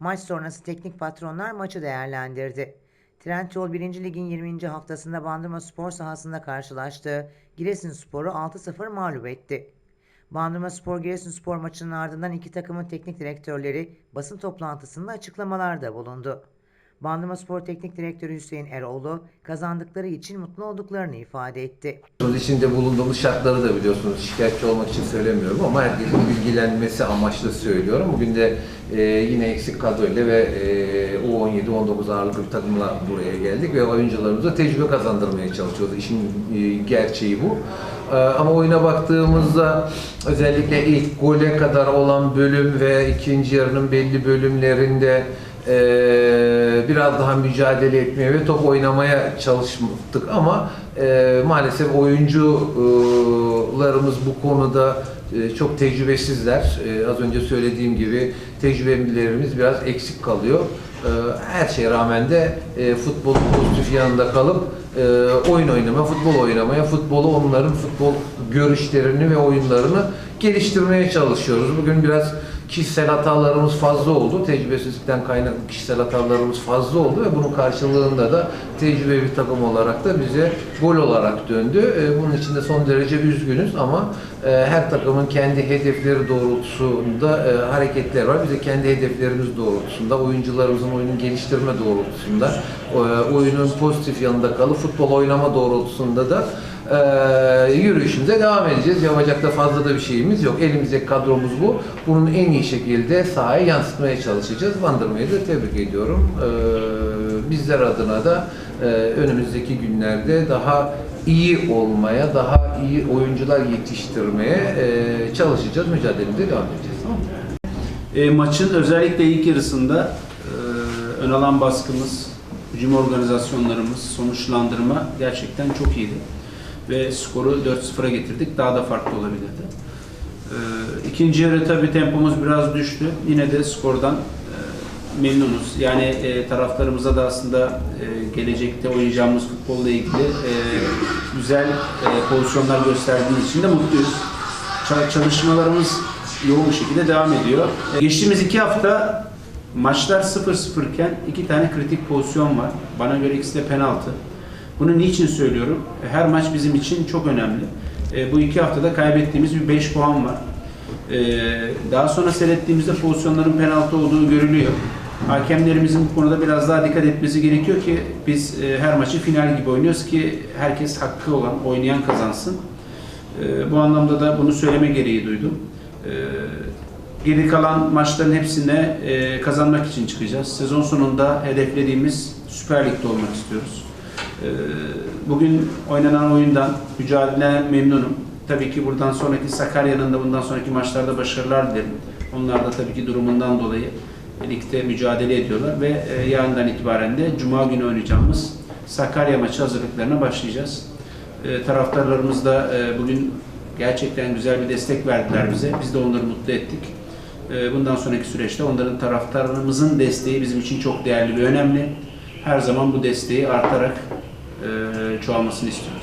Maç sonrası teknik patronlar maçı değerlendirdi. Trendyol 1. Lig'in 20. haftasında Bandırma Spor sahasında karşılaştığı Giresunspor'u 6-0 mağlup etti. Bandırma Spor Giresunspor maçının ardından iki takımın teknik direktörleri basın toplantısında açıklamalarda bulundu. Bandırma Spor Teknik Direktörü Hüseyin Eroğlu kazandıkları için mutlu olduklarını ifade etti. Biz içinde bulunduğumuz şartları da biliyorsunuz. Şikayetçi olmak için söylemiyorum ama herkesin bilgilenmesi amaçlı söylüyorum. Bugün de e, yine eksik kadroyla ve e, U17-19 ağırlıklı bir takımla buraya geldik ve oyuncularımıza tecrübe kazandırmaya çalışıyoruz. İşin e, gerçeği bu. E, ama oyuna baktığımızda özellikle ilk gole kadar olan bölüm ve ikinci yarının belli bölümlerinde e, biraz daha mücadele etmeye ve top oynamaya çalıştık ama e, maalesef oyuncularımız bu konuda e, çok tecrübesizler. E, az önce söylediğim gibi tecrübelerimiz biraz eksik kalıyor. E, her şeye rağmen de e, futbolun pozitif yanında kalıp e, oyun oynamaya, futbol oynamaya, futbolu onların futbol görüşlerini ve oyunlarını geliştirmeye çalışıyoruz. Bugün biraz kişisel hatalarımız fazla oldu. Tecrübesizlikten kaynaklı kişisel hatalarımız fazla oldu ve bunun karşılığında da tecrübeli bir takım olarak da bize gol olarak döndü. E, Bunun için de son derece üzgünüz ama e, her takımın kendi hedefleri doğrultusunda e, hareketler var. Biz de kendi hedeflerimiz doğrultusunda, oyuncularımızın oyunun geliştirme doğrultusunda, oyunun pozitif yanında kalıp futbol oynama doğrultusunda da e, yürüyüşümüze devam edeceğiz. Yapacak da fazla da bir şeyimiz yok. Elimizdeki kadromuz bu. Bunun en iyi şekilde sahaya yansıtmaya çalışacağız. Bandırmayı da tebrik ediyorum. E, bizler adına da e, önümüzdeki günlerde daha iyi olmaya, daha iyi oyuncular yetiştirmeye e, çalışacağız. Mücadelemize devam edeceğiz. E, maçın özellikle ilk yarısında e, ön alan baskımız, hücum organizasyonlarımız, sonuçlandırma gerçekten çok iyiydi. Ve skoru 4-0'a getirdik. Daha da farklı olabilirdi. E, ikinci yarı tabii tempomuz biraz düştü. Yine de skordan e, memnunuz. Yani e, taraftarımıza da aslında e, gelecekte oynayacağımız futbolla ilgili e, güzel e, pozisyonlar gösterdiğiniz için de mutluyuz. Ça- Çalışmalarımız yoğun şekilde devam ediyor. Geçtiğimiz iki hafta maçlar 0-0 iken iki tane kritik pozisyon var. Bana göre ikisi de penaltı. Bunu niçin söylüyorum? E, Her maç bizim için çok önemli. E, Bu iki haftada kaybettiğimiz bir 5 puan var. E, Daha sonra seyrettiğimizde pozisyonların penaltı olduğu görülüyor. Hakemlerimizin bu konuda biraz daha dikkat etmesi gerekiyor ki biz her maçı final gibi oynuyoruz ki herkes hakkı olan, oynayan kazansın. Bu anlamda da bunu söyleme gereği duydum. Geri kalan maçların hepsine kazanmak için çıkacağız. Sezon sonunda hedeflediğimiz Süper Lig'de olmak istiyoruz. E, Bugün oynanan oyundan, mücadele memnunum. Tabii ki buradan sonraki Sakarya'nın da bundan sonraki maçlarda başarılar dilerim. Onlar da tabii ki durumundan dolayı ligde mücadele ediyorlar ve e, yarından itibaren de Cuma günü oynayacağımız Sakarya maçı hazırlıklarına başlayacağız. E, taraftarlarımız da e, bugün gerçekten güzel bir destek verdiler bize. Biz de onları mutlu ettik. E, bundan sonraki süreçte onların taraftarlarımızın desteği bizim için çok değerli ve önemli. Her zaman bu desteği artarak çoğalmasını istiyoruz.